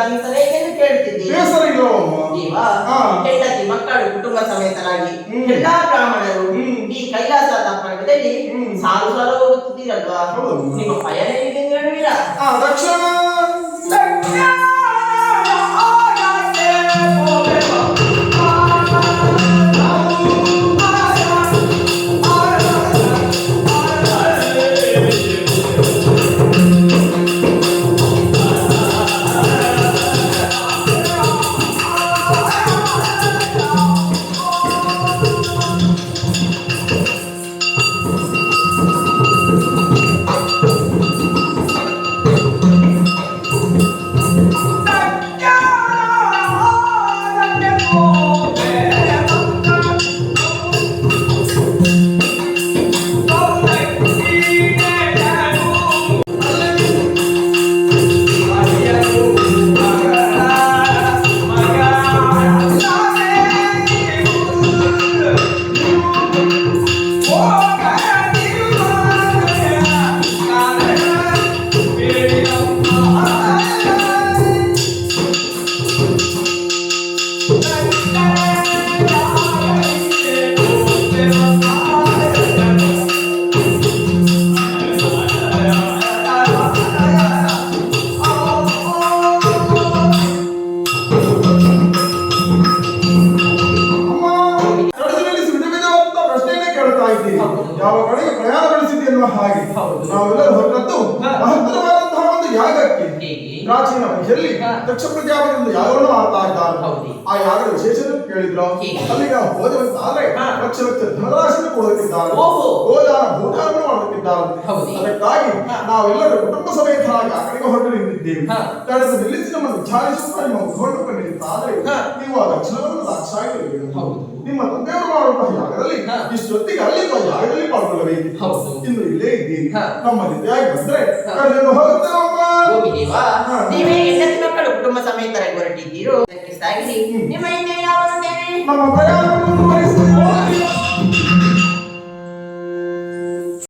ತನಿಸಲೇ ಎಂದು ಕೇಳುತ್ತಿದ್ದೇನೆ ಬೇಸರ ಇಲ್ಲವಮ್ಮ ಹಾ. ಹೆಂಡತಿ ಮಕ್ಕಳು ಕುಟುಂಬ ಸಮೇತರಾಗಿ. ಎಲ್ಲಾ ಬ್ರಾಹ್ಮಣರು ಹ್ಮ್. ಈ ಕೈಲಾಸ ತಪ್ಪಣದಲ್ಲಿ ಹ್ಮ್. ಸಾಲು ಸಾಲು ಹೋಗುತ್ತಿದ್ದೀರಲ್ವಾ. ನಿಮ್ಮ ಪಯಣ ಆ ಎಂದು ನಾವೆಲ್ಲರೂ ಹೊರಟದ್ದು. ಮಹತ್ತರವಾದಂತಹ ಒಂದು ಯಾಗಕ್ಕೆ ಪ್ರಾಚೀನ ಎಲ್ಲಿ. ದಕ್ಷ ಪ್ರಜಾಪತಿಯಿಂದ ಯಾಗವನ್ನು ಮಾಡ್ತಾ ಇದ್ದಾರೆ ಆ ಯಾಗದ ವಿಶೇಷತೆ ಕೇಳಿದ್ರು ಅಲ್ಲಿ ಅಲ್ಲಿಗೆ ಹೋದವಂತಾದ್ರೆ. ಲಕ್ಷ ಲಕ್ಷ ಧನರಾಶಿನ ಕೊಡುತ್ತಿದ್ದಾರೆ. ಗೋದಾನ ಭೂದಾನವನ್ನು ಮಾಡುತ್ತಿದ್ದಾರೆ ಅದಕ್ಕಾಗಿ ನಾವೆಲ್ಲರೂ ಕುಟುಂಬ ಸಮೇತರಾಗಿ ಆ ಕಡೆಗೆ ಹೊರಟು ನಿಂತಿದ್ದೇವೆ. ಕಳೆದ ನಿಲ್ಲಿಸಿ ನಮ್ಮನ್ನು ವಿಚಾರಿಸುತ್ತಾ ನಿಮ್ಮ ಮುಖವನ್ನು. ನೀವು ಆ ಲಕ್ಷಣವನ್ನು ಸಾಕ್ಷಾಗಿ ಹೌದು. ನಿಮ್ಮ ತಂದೆಯವರು ಮಾಡುವಂತಹ ಯಾಗದಲ್ಲಿ ಹಾ. ಇಷ್ಟೊತ್ತಿಗೆ ಅಲ್ಲಿ ಜಾಗದಲ್ಲಿ ಯಾಗದಲ್ಲಿ ಪಾಲ್ಗೊಳ್ಳಬೇಕು? ಹೌದು. ಇನ್ನು ಇಲ್ಲೇ ಇದ್ದೀನಿ. ನಮ್ಮ ಜೊತೆಯಾಗಿ ಬಂದ್ರೆ ಹಾ. ನೀವೇ? ಹೆಂಡತಿ ಮಕ್ಕಳು ಕುಟುಂಬ ಸಮೇತರಾಗಿ ಹೊರಟಿದ್ದೀರೋ? ಅದಕ್ಕೆ ನಿಮ್ಮ ಹಿಂದೆ ಯಾವ ನಮ್ಮ